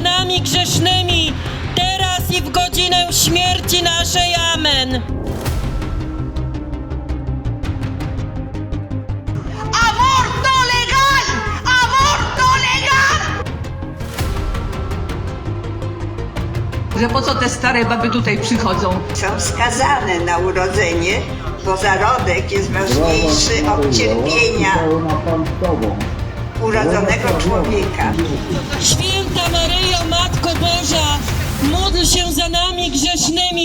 nami grzesznymi, teraz i w godzinę śmierci naszej. Amen. ¡Aborto legal! ¡Aborto legal! Że po co te stare baby tutaj przychodzą? są skazane na urodzenie, bo zarodek jest ważniejszy od cierpienia urodzonego człowieka. Święta Maryjo, Matko Boża, módl się za nami grzesznymi.